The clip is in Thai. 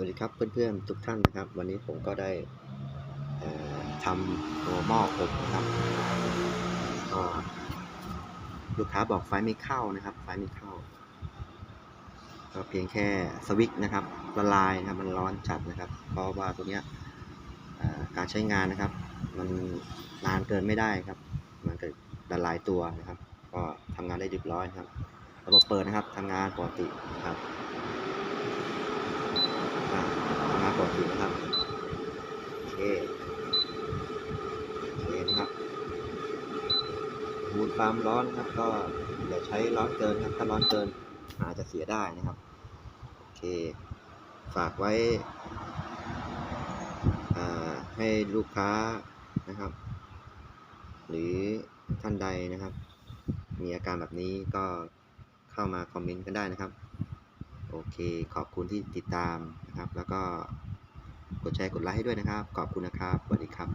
วัสดีครับเพื่อนๆทุกท่านนะครับ วันนี้ผมก็ได้ทำตัวหม้ออบนะครับก็ลูกค้าบอกไฟไม่เข้านะครับ ไฟไม่เข้า ก็เพียงแค่สวิตช์นะครับละลายนะครับมันร้อนจัดนะครับ เพราะว่าตัวเนี้ยการใช้งานนะครับ มันนานเกินไม่ได้ครับ มันเกิดละลายตัวนะครับ ก็ทำงานได้เรียบร้อยครับ ระบบเปิดนะครับทำงานปกตินะครับ อ่าทำงานปกตินะครับ โอเค โอเคนะครับ มูลความร้อนครับ ก็อย่าใช้ร้อนเกินครับ ถ้าร้อนเกินอาจจะเสียได้นะครับ โอเค ฝากไว้ให้ลูกค้านะครับ หรือท่านใดนะครับ มีอาการแบบนี้ก็เข้ามาคอมเมนต์กันได้นะครับ โอเค ขอบคุณที่ติดตามนะครับ แล้วก็กดแชร์กดไลค์ให้ด้วยนะครับ ขอบคุณนะครับสวัสดีครับ